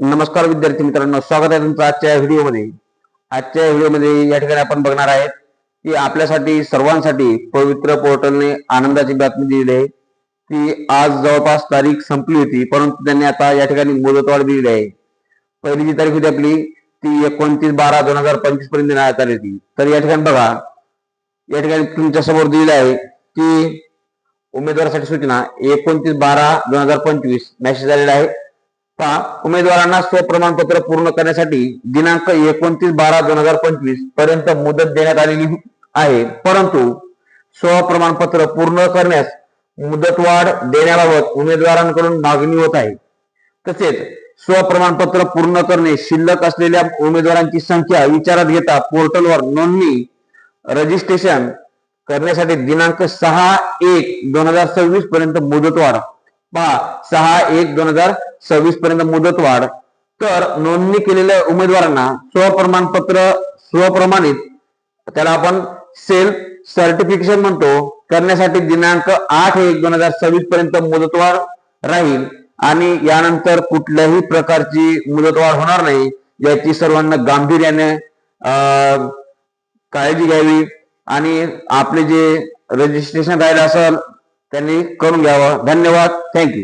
नमस्कार विद्यार्थी मित्रांनो स्वागत आहे तुमचं आजच्या व्हिडिओमध्ये. आजच्या व्हिडिओमध्ये या ठिकाणी आपण बघणार आहेत की आपल्यासाठी सर्वांसाठी पवित्र पोर्टलने आनंदाची बातमी दिलेली आहे. ती आज जवळपास तारीख संपली होती परंतु त्यांनी आता या ठिकाणी मुदतवाढ दिलेली आहे. पहिली जी तारीख होती आपली ती एकोणतीस बारा दोन हजार पंचवीसपर्यंत देण्यात आली होती. तर या ठिकाणी बघा या ठिकाणी तुमच्यासमोर दिलेलं आहे की उमेदवारासाठी सूचना एकोणतीस बारा दोन हजार पंचवीस मेसेज आलेला आहे. पहा उमेदवारांना स्वप्रमाणपत्र पूर्ण करण्यासाठी दिनांक एकोणतीस बारा दोन हजार पंचवीसपर्यंत मुदत देण्यात आलेली आहे. परंतु स्वप्रमाणपत्र पूर्ण करण्यास मुदतवाढ देण्याबाबत उमेदवारांकडून मागणी होत आहे. तसेच स्वप्रमाणपत्र पूर्ण करणे शिल्लक असलेल्या उमेदवारांची संख्या विचारात घेता पोर्टलवर नोंदणी रजिस्ट्रेशन करण्यासाठी दिनांक सहा एक दोन हजार सव्वीस पर्यंत मुदतवाढ. पहा सहा एक दोन हजार सव्वीस पर्यंत मुदतवाढ तर नोंदणी केलेल्या उमेदवारांना स्वप्रमाणपत्र स्वप्रमाणित त्याला आपण सेल्फ सर्टिफिकेशन म्हणतो. करण्यासाठी दिनांक आठ एक दोन हजार सव्वीस पर्यंत मुदतवाढ राहील आणि यानंतर कुठल्याही प्रकारची मुदतवाढ होणार नाही याची सर्वांना गांभीर्याने काळजी घ्यावी आणि आपले जे रजिस्ट्रेशन राहिलं असेल त्यांनी करून घ्यावं. धन्यवाद. थँक्यू